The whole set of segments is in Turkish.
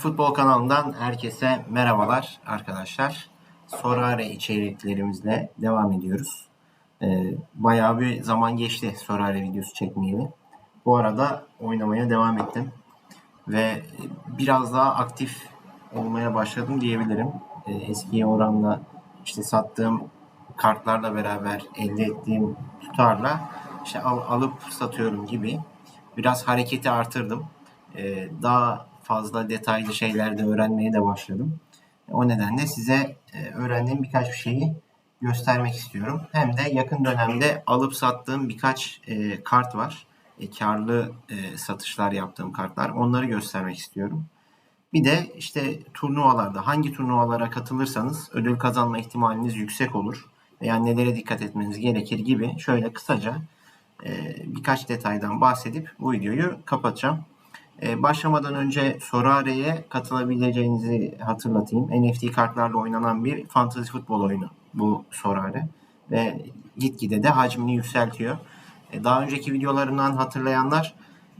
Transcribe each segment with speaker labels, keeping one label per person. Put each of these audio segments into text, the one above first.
Speaker 1: Futbol kanalından herkese merhabalar arkadaşlar. Sorare içeriklerimizle devam ediyoruz. Ee, bayağı bir zaman geçti Sorare videosu çekmeyeli. Bu arada oynamaya devam ettim. Ve biraz daha aktif olmaya başladım diyebilirim. Ee, eskiye oranla işte sattığım kartlarla beraber elde ettiğim tutarla işte al- alıp satıyorum gibi biraz hareketi artırdım. Ee, daha fazla detaylı şeyler de öğrenmeye de başladım. O nedenle size e, öğrendiğim birkaç bir şeyi göstermek istiyorum. Hem de yakın dönemde alıp sattığım birkaç e, kart var. E, karlı satışlar yaptığım kartlar. Onları göstermek istiyorum. Bir de işte turnuvalarda hangi turnuvalara katılırsanız ödül kazanma ihtimaliniz yüksek olur. Veya nelere dikkat etmeniz gerekir gibi şöyle kısaca birkaç detaydan bahsedip bu videoyu kapatacağım. E, başlamadan önce Sorare'ye katılabileceğinizi hatırlatayım. NFT kartlarla oynanan bir fantasy futbol oyunu bu Sorare. Ve gitgide de hacmini yükseltiyor. E, daha önceki videolarımdan hatırlayanlar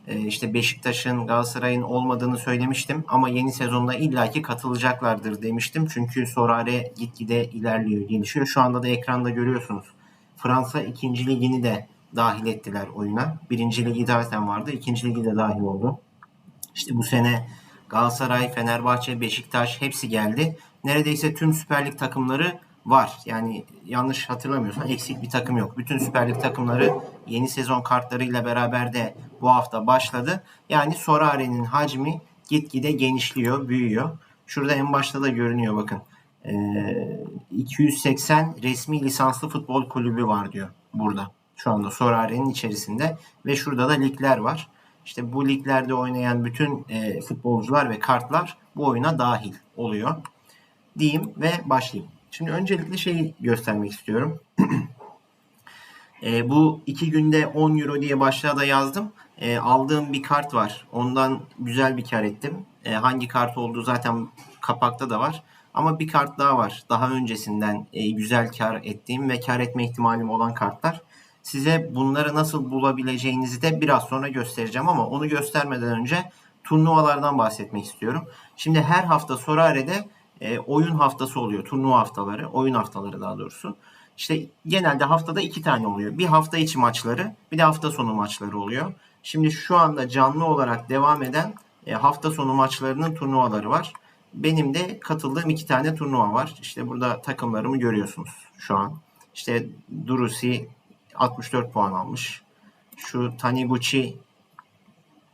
Speaker 1: e, işte Beşiktaş'ın Galatasaray'ın olmadığını söylemiştim. Ama yeni sezonda illaki katılacaklardır demiştim. Çünkü Sorare gitgide ilerliyor, gelişiyor. Şu anda da ekranda görüyorsunuz. Fransa 2. ligini de dahil ettiler oyuna. Birinci ligi zaten vardı. ikinci ligi de dahil oldu. İşte bu sene Galatasaray, Fenerbahçe, Beşiktaş hepsi geldi. Neredeyse tüm Süper Lig takımları var. Yani yanlış hatırlamıyorsam eksik bir takım yok. Bütün Süper Lig takımları yeni sezon kartlarıyla beraber de bu hafta başladı. Yani Sorare'nin hacmi gitgide genişliyor, büyüyor. Şurada en başta da görünüyor bakın. Ee, 280 resmi lisanslı futbol kulübü var diyor burada. Şu anda Sorare'nin içerisinde ve şurada da ligler var. İşte bu liglerde oynayan bütün e, futbolcular ve kartlar bu oyuna dahil oluyor. Diyeyim ve başlayayım. Şimdi öncelikle şeyi göstermek istiyorum. e, bu iki günde 10 euro diye başlığa da yazdım. E, aldığım bir kart var. Ondan güzel bir kar ettim. E, hangi kart olduğu zaten kapakta da var. Ama bir kart daha var. Daha öncesinden e, güzel kar ettiğim ve kar etme ihtimalim olan kartlar. Size bunları nasıl bulabileceğinizi de biraz sonra göstereceğim ama onu göstermeden önce turnuvalardan bahsetmek istiyorum. Şimdi her hafta Sorare'de e, oyun haftası oluyor. Turnuva haftaları, oyun haftaları daha doğrusu. İşte genelde haftada iki tane oluyor. Bir hafta içi maçları, bir de hafta sonu maçları oluyor. Şimdi şu anda canlı olarak devam eden e, hafta sonu maçlarının turnuvaları var. Benim de katıldığım iki tane turnuva var. İşte burada takımlarımı görüyorsunuz şu an. İşte Durusi 64 puan almış. Şu Taniguchi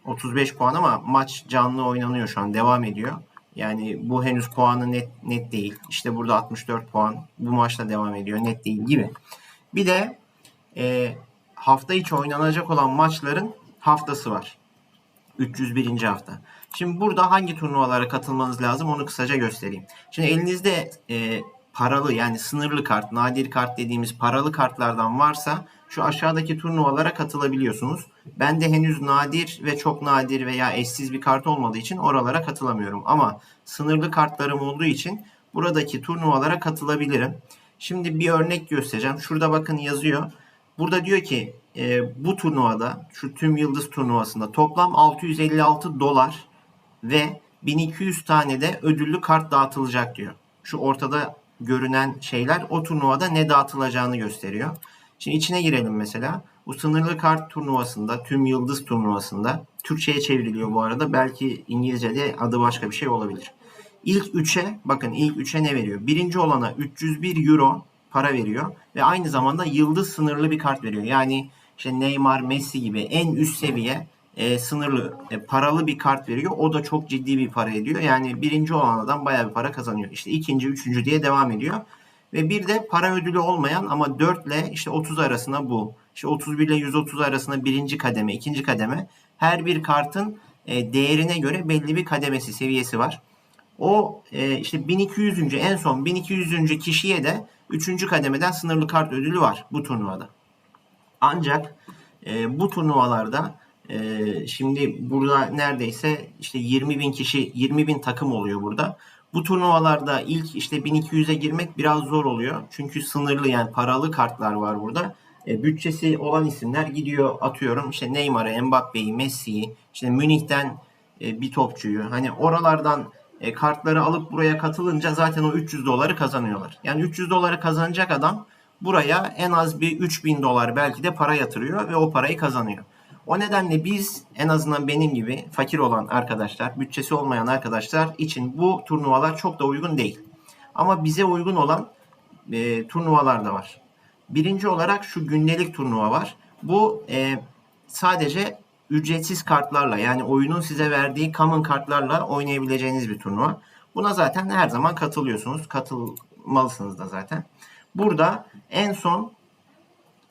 Speaker 1: 35 puan ama maç canlı oynanıyor şu an devam ediyor. Yani bu henüz puanı net net değil. İşte burada 64 puan bu maçta devam ediyor net değil gibi. Bir de e, hafta içi oynanacak olan maçların haftası var. 301. hafta. Şimdi burada hangi turnuvalara katılmanız lazım onu kısaca göstereyim. Şimdi elinizde e, paralı yani sınırlı kart, nadir kart dediğimiz paralı kartlardan varsa şu aşağıdaki turnuvalara katılabiliyorsunuz. Ben de henüz nadir ve çok nadir veya eşsiz bir kart olmadığı için oralara katılamıyorum. Ama sınırlı kartlarım olduğu için buradaki turnuvalara katılabilirim. Şimdi bir örnek göstereceğim. Şurada bakın yazıyor. Burada diyor ki e, bu turnuvada şu tüm yıldız turnuvasında toplam 656 dolar ve 1200 tane de ödüllü kart dağıtılacak diyor. Şu ortada görünen şeyler o turnuvada ne dağıtılacağını gösteriyor. Şimdi içine girelim mesela. Bu sınırlı kart turnuvasında, tüm yıldız turnuvasında Türkçe'ye çevriliyor bu arada. Belki İngilizce'de adı başka bir şey olabilir. İlk 3'e bakın ilk 3'e ne veriyor? Birinci olana 301 euro para veriyor ve aynı zamanda yıldız sınırlı bir kart veriyor. Yani işte Neymar, Messi gibi en üst seviye e, sınırlı e, paralı bir kart veriyor. O da çok ciddi bir para ediyor. Yani birinci olan adam bayağı bir para kazanıyor. İşte ikinci, üçüncü diye devam ediyor. Ve bir de para ödülü olmayan ama 4 ile işte 30 arasında bu. İşte 31 ile 130 arasında birinci kademe, ikinci kademe. Her bir kartın e, değerine göre belli bir kademesi, seviyesi var. O e, işte 1200. en son 1200. kişiye de 3. kademeden sınırlı kart ödülü var bu turnuvada. Ancak e, bu turnuvalarda e, şimdi burada neredeyse işte 20 bin kişi 20 bin takım oluyor burada. Bu turnuvalarda ilk işte 1200'e girmek biraz zor oluyor. Çünkü sınırlı yani paralı kartlar var burada. E, bütçesi olan isimler gidiyor atıyorum işte Neymar'ı, Mbappe'yi, Messi'yi, işte Münih'ten e, bir topçuyu. Hani oralardan e, kartları alıp buraya katılınca zaten o 300 doları kazanıyorlar. Yani 300 doları kazanacak adam buraya en az bir 3000 dolar belki de para yatırıyor ve o parayı kazanıyor. O nedenle biz en azından benim gibi fakir olan arkadaşlar, bütçesi olmayan arkadaşlar için bu turnuvalar çok da uygun değil. Ama bize uygun olan e, turnuvalar da var. Birinci olarak şu gündelik turnuva var. Bu e, sadece ücretsiz kartlarla yani oyunun size verdiği common kartlarla oynayabileceğiniz bir turnuva. Buna zaten her zaman katılıyorsunuz. Katılmalısınız da zaten. Burada en son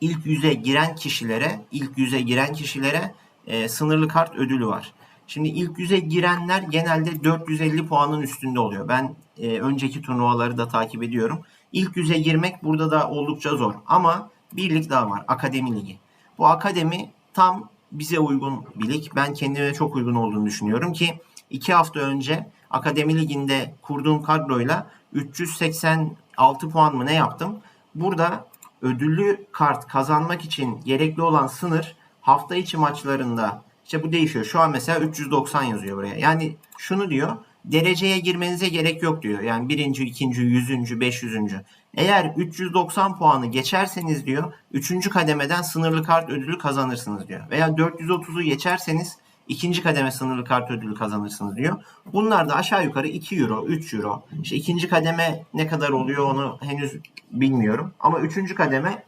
Speaker 1: ilk yüze giren kişilere, ilk yüze giren kişilere e, sınırlı kart ödülü var. Şimdi ilk yüze girenler genelde 450 puanın üstünde oluyor. Ben e, önceki turnuvaları da takip ediyorum. İlk yüze girmek burada da oldukça zor. Ama bir lig daha var. Akademi Ligi. Bu akademi tam bize uygun bir lig. Ben kendime çok uygun olduğunu düşünüyorum ki iki hafta önce Akademi Ligi'nde kurduğum kadroyla 386 puan mı ne yaptım? Burada ödüllü kart kazanmak için gerekli olan sınır hafta içi maçlarında işte bu değişiyor. Şu an mesela 390 yazıyor buraya. Yani şunu diyor dereceye girmenize gerek yok diyor. Yani birinci, ikinci, yüzüncü, beş yüzüncü. Eğer 390 puanı geçerseniz diyor, üçüncü kademeden sınırlı kart ödülü kazanırsınız diyor. Veya 430'u geçerseniz ikinci kademe sınırlı kart ödülü kazanırsınız diyor. Bunlar da aşağı yukarı 2 euro, 3 euro. İşte ikinci kademe ne kadar oluyor onu henüz bilmiyorum. Ama üçüncü kademe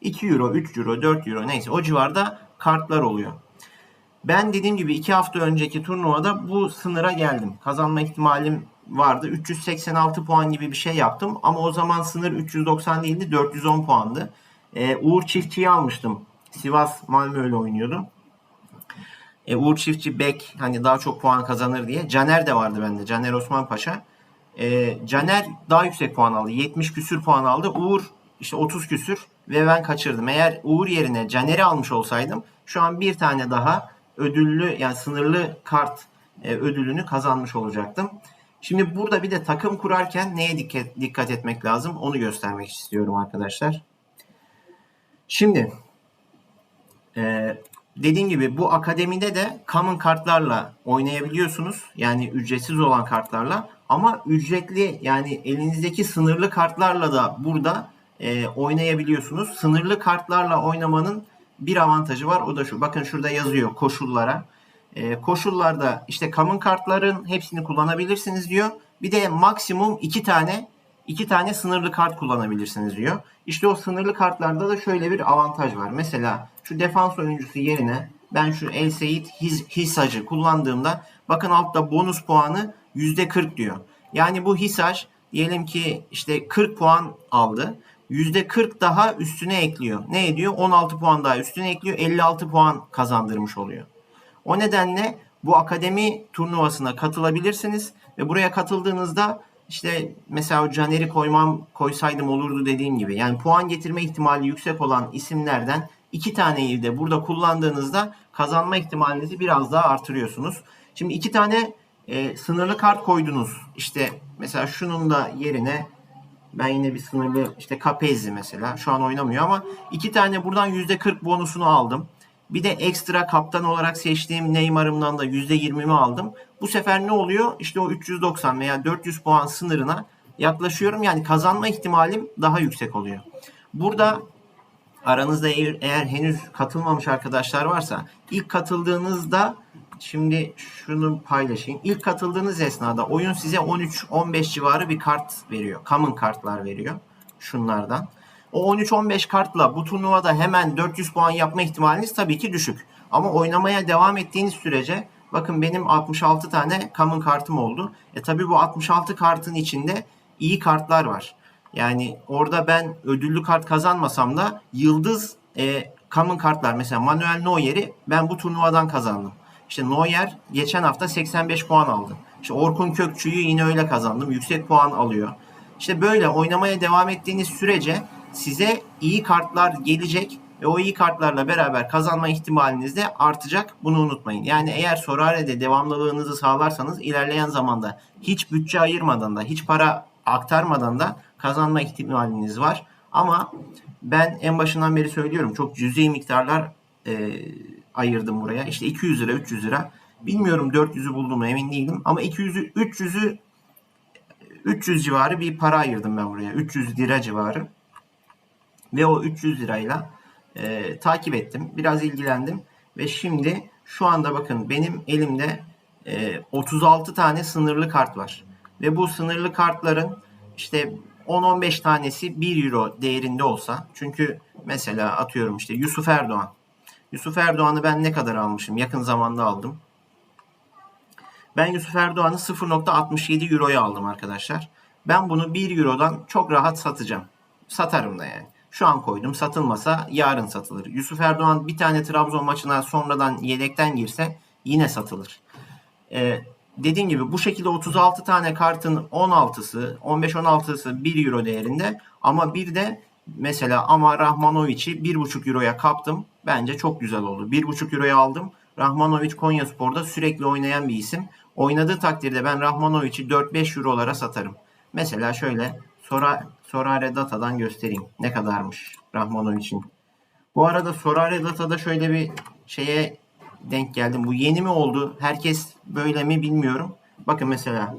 Speaker 1: 2 euro, 3 euro, 4 euro neyse o civarda kartlar oluyor. Ben dediğim gibi 2 hafta önceki turnuvada bu sınıra geldim. Kazanma ihtimalim vardı. 386 puan gibi bir şey yaptım. Ama o zaman sınır 390 değildi 410 puandı. Ee, Uğur Çiftçi'yi almıştım. Sivas Malmö ile oynuyordu. Ee, Uğur Çiftçi bek hani daha çok puan kazanır diye. Caner de vardı bende. Caner Osman Paşa. Ee, Caner daha yüksek puan aldı. 70 küsür puan aldı. Uğur işte 30 küsür ve ben kaçırdım. Eğer Uğur yerine Caner'i almış olsaydım şu an bir tane daha ödüllü yani sınırlı kart e, ödülünü kazanmış olacaktım. Şimdi burada bir de takım kurarken neye dikkat, dikkat etmek lazım onu göstermek istiyorum arkadaşlar. Şimdi e, dediğim gibi bu akademide de common kartlarla oynayabiliyorsunuz. Yani ücretsiz olan kartlarla ama ücretli yani elinizdeki sınırlı kartlarla da burada e, oynayabiliyorsunuz. Sınırlı kartlarla oynamanın bir avantajı var. O da şu. Bakın şurada yazıyor koşullara. E, koşullarda işte common kartların hepsini kullanabilirsiniz diyor. Bir de maksimum iki tane iki tane sınırlı kart kullanabilirsiniz diyor. İşte o sınırlı kartlarda da şöyle bir avantaj var. Mesela şu defans oyuncusu yerine ben şu El Seyit His, Hisacı kullandığımda bakın altta bonus puanı %40 diyor. Yani bu Hisaj diyelim ki işte 40 puan aldı. %40 daha üstüne ekliyor. Ne ediyor? 16 puan daha üstüne ekliyor. 56 puan kazandırmış oluyor. O nedenle bu akademi turnuvasına katılabilirsiniz ve buraya katıldığınızda işte mesela o Caner'i koymam koysaydım olurdu dediğim gibi. Yani puan getirme ihtimali yüksek olan isimlerden iki taneyi de burada kullandığınızda kazanma ihtimalinizi biraz daha artırıyorsunuz. Şimdi iki tane e, sınırlı kart koydunuz. İşte mesela şunun da yerine ben yine bir sınırlı işte Capezzi mesela şu an oynamıyor ama iki tane buradan %40 bonusunu aldım. Bir de ekstra kaptan olarak seçtiğim Neymar'ımdan da %20'mi aldım. Bu sefer ne oluyor? İşte o 390 veya 400 puan sınırına yaklaşıyorum. Yani kazanma ihtimalim daha yüksek oluyor. Burada aranızda eğer, eğer henüz katılmamış arkadaşlar varsa ilk katıldığınızda Şimdi şunu paylaşayım. İlk katıldığınız esnada oyun size 13-15 civarı bir kart veriyor. Common kartlar veriyor. Şunlardan. O 13-15 kartla bu turnuvada hemen 400 puan yapma ihtimaliniz tabii ki düşük. Ama oynamaya devam ettiğiniz sürece bakın benim 66 tane common kartım oldu. E tabii bu 66 kartın içinde iyi kartlar var. Yani orada ben ödüllü kart kazanmasam da yıldız e, common kartlar mesela Manuel Neuer'i ben bu turnuvadan kazandım. İşte Neuer geçen hafta 85 puan aldı. İşte Orkun Kökçü'yü yine öyle kazandım. Yüksek puan alıyor. İşte böyle oynamaya devam ettiğiniz sürece size iyi kartlar gelecek ve o iyi kartlarla beraber kazanma ihtimaliniz de artacak. Bunu unutmayın. Yani eğer Sorare'de devamlılığınızı sağlarsanız ilerleyen zamanda hiç bütçe ayırmadan da hiç para aktarmadan da kazanma ihtimaliniz var. Ama ben en başından beri söylüyorum çok cüzi miktarlar e, ayırdım buraya. İşte 200 lira, 300 lira. bilmiyorum 400'ü buldum mu emin değilim ama 200'ü 300'ü 300 civarı bir para ayırdım ben buraya. 300 lira civarı. Ve o 300 lirayla e, takip ettim. Biraz ilgilendim. Ve şimdi şu anda bakın benim elimde e, 36 tane sınırlı kart var. Ve bu sınırlı kartların işte 10-15 tanesi 1 euro değerinde olsa. Çünkü mesela atıyorum işte Yusuf Erdoğan. Yusuf Erdoğan'ı ben ne kadar almışım? Yakın zamanda aldım. Ben Yusuf Erdoğan'ı 0.67 euroya aldım arkadaşlar. Ben bunu 1 eurodan çok rahat satacağım. Satarım da yani. Şu an koydum. Satılmasa yarın satılır. Yusuf Erdoğan bir tane Trabzon maçına sonradan yedekten girse yine satılır. Ee, dediğim gibi bu şekilde 36 tane kartın 16'sı, 15-16'sı 1 euro değerinde ama bir de mesela ama Rahmanovic'i 1,5 euroya kaptım. Bence çok güzel oldu. 1,5 euroya aldım. Rahmanovic Konya Spor'da sürekli oynayan bir isim. Oynadığı takdirde ben Rahmanovic'i 4-5 eurolara satarım. Mesela şöyle Sora, Sorare Data'dan göstereyim. Ne kadarmış Rahmanovic'in. Bu arada Sorare Data'da şöyle bir şeye denk geldim. Bu yeni mi oldu? Herkes böyle mi bilmiyorum. Bakın mesela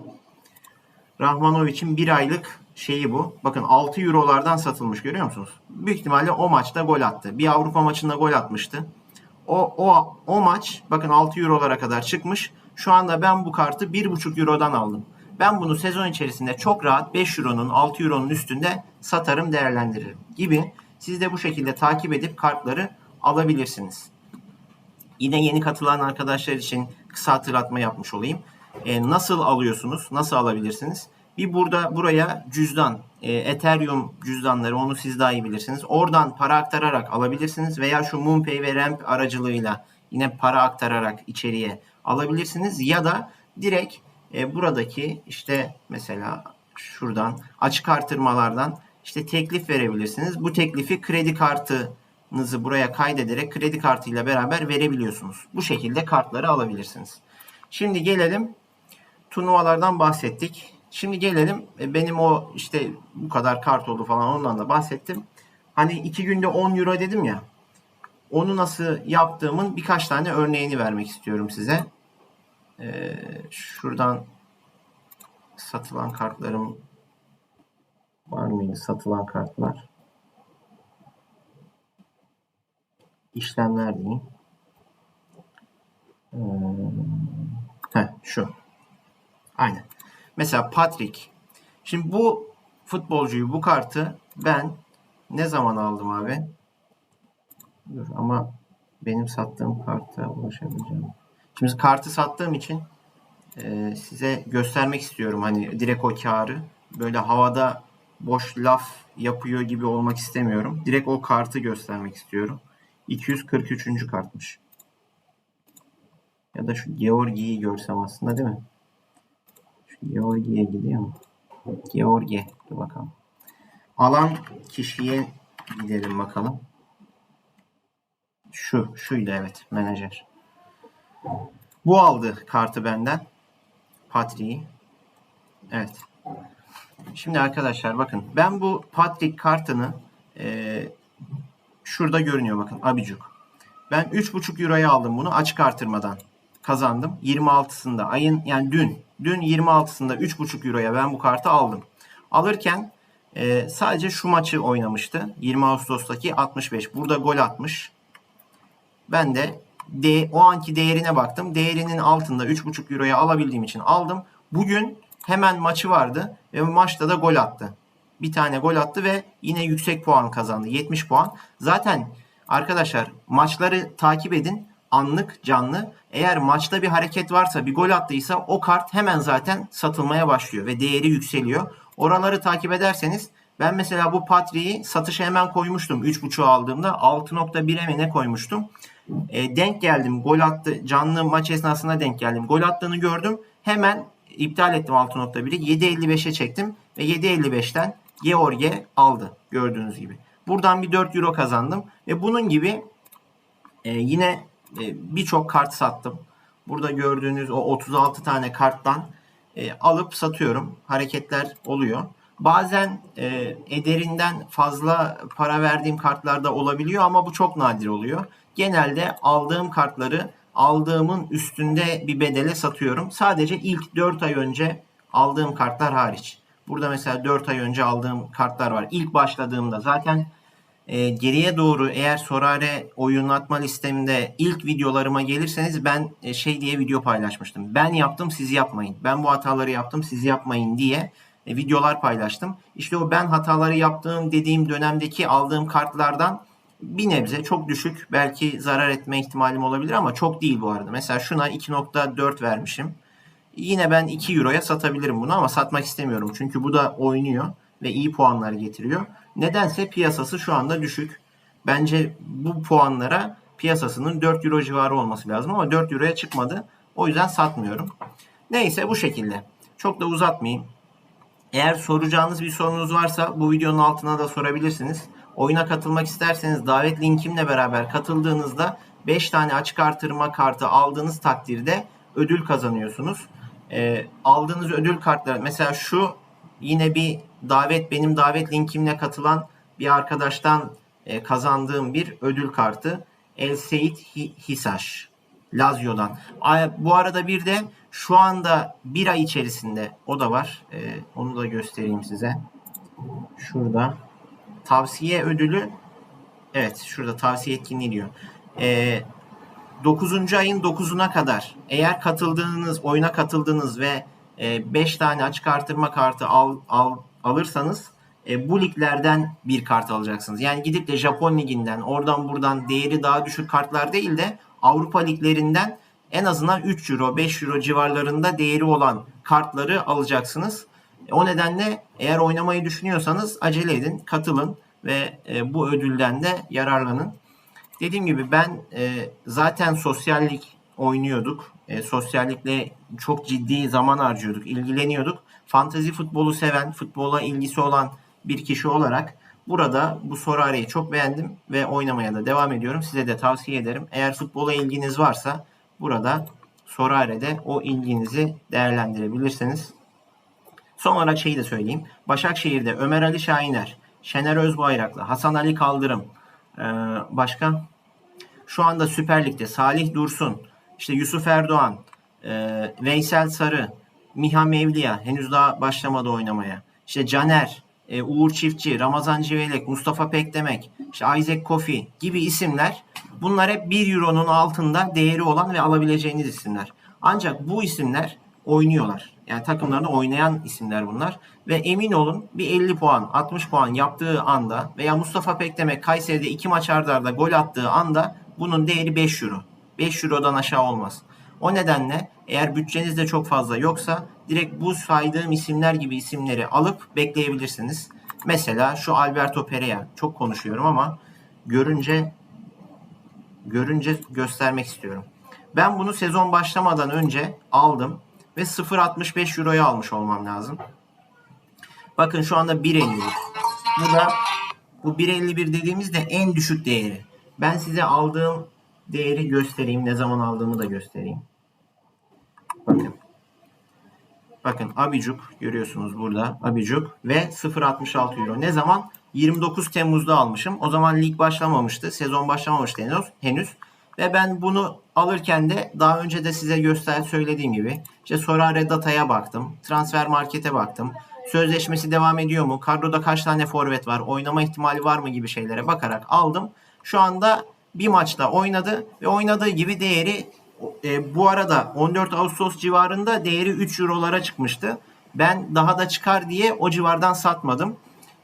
Speaker 1: Rahmanovic'in bir aylık şeyi bu. Bakın 6 eurolardan satılmış görüyor musunuz? Büyük ihtimalle o maçta gol attı. Bir Avrupa maçında gol atmıştı. O, o, o maç bakın 6 eurolara kadar çıkmış. Şu anda ben bu kartı 1,5 eurodan aldım. Ben bunu sezon içerisinde çok rahat 5 euronun 6 euronun üstünde satarım değerlendiririm gibi. Siz de bu şekilde takip edip kartları alabilirsiniz. Yine yeni katılan arkadaşlar için kısa hatırlatma yapmış olayım. E, nasıl alıyorsunuz? Nasıl alabilirsiniz? Bir burada buraya cüzdan, e, Ethereum cüzdanları onu siz daha iyi bilirsiniz. Oradan para aktararak alabilirsiniz veya şu MoonPay ve Ramp aracılığıyla yine para aktararak içeriye alabilirsiniz ya da direkt e, buradaki işte mesela şuradan açık artırmalardan işte teklif verebilirsiniz. Bu teklifi kredi kartınızı buraya kaydederek kredi kartıyla beraber verebiliyorsunuz. Bu şekilde kartları alabilirsiniz. Şimdi gelelim turnuvalardan bahsettik. Şimdi gelelim e, benim o işte bu kadar kart oldu falan ondan da bahsettim. Hani iki günde 10 euro dedim ya. Onu nasıl yaptığımın birkaç tane örneğini vermek istiyorum size. Ee, şuradan satılan kartlarım var mıydı? Satılan kartlar. İşlemler diyeyim. Ee, heh, şu. Aynen. Mesela Patrick. Şimdi bu futbolcuyu, bu kartı ben ne zaman aldım abi? Dur ama benim sattığım karta ulaşabileceğim. Şimdi kartı sattığım için e, size göstermek istiyorum. Hani direkt o karı. Böyle havada boş laf yapıyor gibi olmak istemiyorum. Direkt o kartı göstermek istiyorum. 243. kartmış. Ya da şu Georgi'yi görsem aslında değil mi? Georgi'ye gidiyor mu? Georgi. Dur bakalım. Alan kişiye gidelim bakalım. Şu. Şuydu evet. Menajer. Bu aldı kartı benden. Patrick'i. Evet. Şimdi arkadaşlar bakın. Ben bu Patrick kartını e, şurada görünüyor bakın. Abicuk. Ben 3,5 euroya aldım bunu açık artırmadan. Kazandım. 26'sında ayın yani dün Dün 26'sında 3,5 euroya ben bu kartı aldım. Alırken e, sadece şu maçı oynamıştı. 20 Ağustos'taki 65. Burada gol atmış. Ben de de, o anki değerine baktım. Değerinin altında 3,5 euroya alabildiğim için aldım. Bugün hemen maçı vardı ve maçta da gol attı. Bir tane gol attı ve yine yüksek puan kazandı. 70 puan. Zaten arkadaşlar maçları takip edin anlık canlı. Eğer maçta bir hareket varsa bir gol attıysa o kart hemen zaten satılmaya başlıyor ve değeri yükseliyor. Oraları takip ederseniz ben mesela bu Patri'yi satışa hemen koymuştum. 3.5 aldığımda 6.1'e mi ne koymuştum. E, denk geldim. Gol attı. Canlı maç esnasında denk geldim. Gol attığını gördüm. Hemen iptal ettim 6.1'i. 7.55'e çektim. Ve 7.55'ten George aldı. Gördüğünüz gibi. Buradan bir 4 euro kazandım. Ve bunun gibi e, yine e, birçok kart sattım. Burada gördüğünüz o 36 tane karttan e, alıp satıyorum. Hareketler oluyor. Bazen e, ederinden fazla para verdiğim kartlarda olabiliyor ama bu çok nadir oluyor. Genelde aldığım kartları aldığımın üstünde bir bedele satıyorum. Sadece ilk 4 ay önce aldığım kartlar hariç. Burada mesela 4 ay önce aldığım kartlar var. İlk başladığımda zaten e, geriye doğru eğer Sorare oyunlatma listemde ilk videolarıma gelirseniz ben e, şey diye video paylaşmıştım. Ben yaptım siz yapmayın. Ben bu hataları yaptım siz yapmayın diye e, videolar paylaştım. İşte o ben hataları yaptığım dediğim dönemdeki aldığım kartlardan bir nebze çok düşük belki zarar etme ihtimalim olabilir ama çok değil bu arada. Mesela şuna 2.4 vermişim. Yine ben 2 euroya satabilirim bunu ama satmak istemiyorum. Çünkü bu da oynuyor ve iyi puanlar getiriyor. Nedense piyasası şu anda düşük. Bence bu puanlara piyasasının 4 euro civarı olması lazım ama 4 euroya çıkmadı. O yüzden satmıyorum. Neyse bu şekilde. Çok da uzatmayayım. Eğer soracağınız bir sorunuz varsa bu videonun altına da sorabilirsiniz. Oyuna katılmak isterseniz davet linkimle beraber katıldığınızda 5 tane açık artırma kartı aldığınız takdirde ödül kazanıyorsunuz. E, aldığınız ödül kartları mesela şu yine bir davet benim davet linkimle katılan bir arkadaştan e, kazandığım bir ödül kartı. El Seyit Hisaş. Lazio'dan. Bu arada bir de şu anda bir ay içerisinde o da var. E, onu da göstereyim size. Şurada. Tavsiye ödülü evet şurada tavsiye etkinliği diyor. E, 9. ayın 9'una kadar eğer katıldığınız oyuna katıldığınız ve 5 e, tane açık artırma kartı al, al, alırsanız e, bu liglerden bir kart alacaksınız. Yani gidip de Japon liginden oradan buradan değeri daha düşük kartlar değil de Avrupa liglerinden en azından 3 euro 5 euro civarlarında değeri olan kartları alacaksınız. E, o nedenle eğer oynamayı düşünüyorsanız acele edin, katılın ve e, bu ödülden de yararlanın. Dediğim gibi ben e, zaten sosyallik oynuyorduk. Sosyallikle çok ciddi zaman harcıyorduk, ilgileniyorduk. Fantezi futbolu seven, futbola ilgisi olan bir kişi olarak burada bu soru arayı çok beğendim ve oynamaya da devam ediyorum. Size de tavsiye ederim. Eğer futbola ilginiz varsa burada soru arede o ilginizi değerlendirebilirsiniz. Son olarak şeyi de söyleyeyim. Başakşehir'de Ömer Ali Şahiner, Şener Özbayraklı, Hasan Ali Kaldırım, ee, başka şu anda Süper Lig'de Salih Dursun, işte Yusuf Erdoğan, e, Veysel Sarı, Miha Mevliya henüz daha başlamadı oynamaya. İşte Caner, e, Uğur Çiftçi, Ramazan Civelek, Mustafa Pekdemek, işte Isaac Kofi gibi isimler bunlar hep 1 euronun altında değeri olan ve alabileceğiniz isimler. Ancak bu isimler oynuyorlar. Yani takımlarda oynayan isimler bunlar. Ve emin olun bir 50 puan, 60 puan yaptığı anda veya Mustafa Pekdemek Kayseri'de 2 maç ardarda arda gol attığı anda bunun değeri 5 euro. 5 Euro'dan aşağı olmaz. O nedenle eğer bütçeniz de çok fazla yoksa direkt bu saydığım isimler gibi isimleri alıp bekleyebilirsiniz. Mesela şu Alberto Pereira çok konuşuyorum ama görünce görünce göstermek istiyorum. Ben bunu sezon başlamadan önce aldım ve 0.65 Euro'ya almış olmam lazım. Bakın şu anda 1.51. Bu da bu 1.51 dediğimizde en düşük değeri. Ben size aldığım değeri göstereyim. Ne zaman aldığımı da göstereyim. Bakın. Bakın Abicuk görüyorsunuz burada Abicuk ve 0.66 euro. Ne zaman? 29 Temmuz'da almışım. O zaman lig başlamamıştı. Sezon başlamamıştı henüz. henüz. Ve ben bunu alırken de daha önce de size göster söylediğim gibi işte Sorare Data'ya baktım. Transfer Market'e baktım. Sözleşmesi devam ediyor mu? Kadroda kaç tane forvet var? Oynama ihtimali var mı gibi şeylere bakarak aldım. Şu anda bir maçta oynadı ve oynadığı gibi değeri e, bu arada 14 Ağustos civarında değeri 3 Euro'lara çıkmıştı. Ben daha da çıkar diye o civardan satmadım.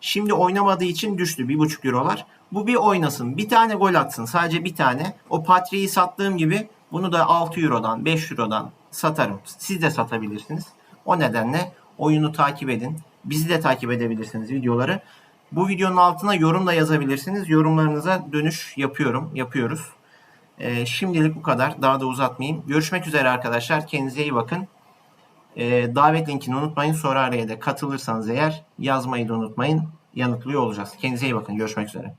Speaker 1: Şimdi oynamadığı için düştü 1,5 Euro'lar. Bu bir oynasın. Bir tane gol atsın. Sadece bir tane. O Patrick'i sattığım gibi bunu da 6 Euro'dan 5 Euro'dan satarım. Siz de satabilirsiniz. O nedenle oyunu takip edin. Bizi de takip edebilirsiniz videoları. Bu videonun altına yorum da yazabilirsiniz. Yorumlarınıza dönüş yapıyorum, yapıyoruz. Ee, şimdilik bu kadar. Daha da uzatmayayım. Görüşmek üzere arkadaşlar. Kendinize iyi bakın. Ee, davet linkini unutmayın. Sonra araya da katılırsanız eğer yazmayı da unutmayın. Yanıtlıyor olacağız. Kendinize iyi bakın. Görüşmek üzere.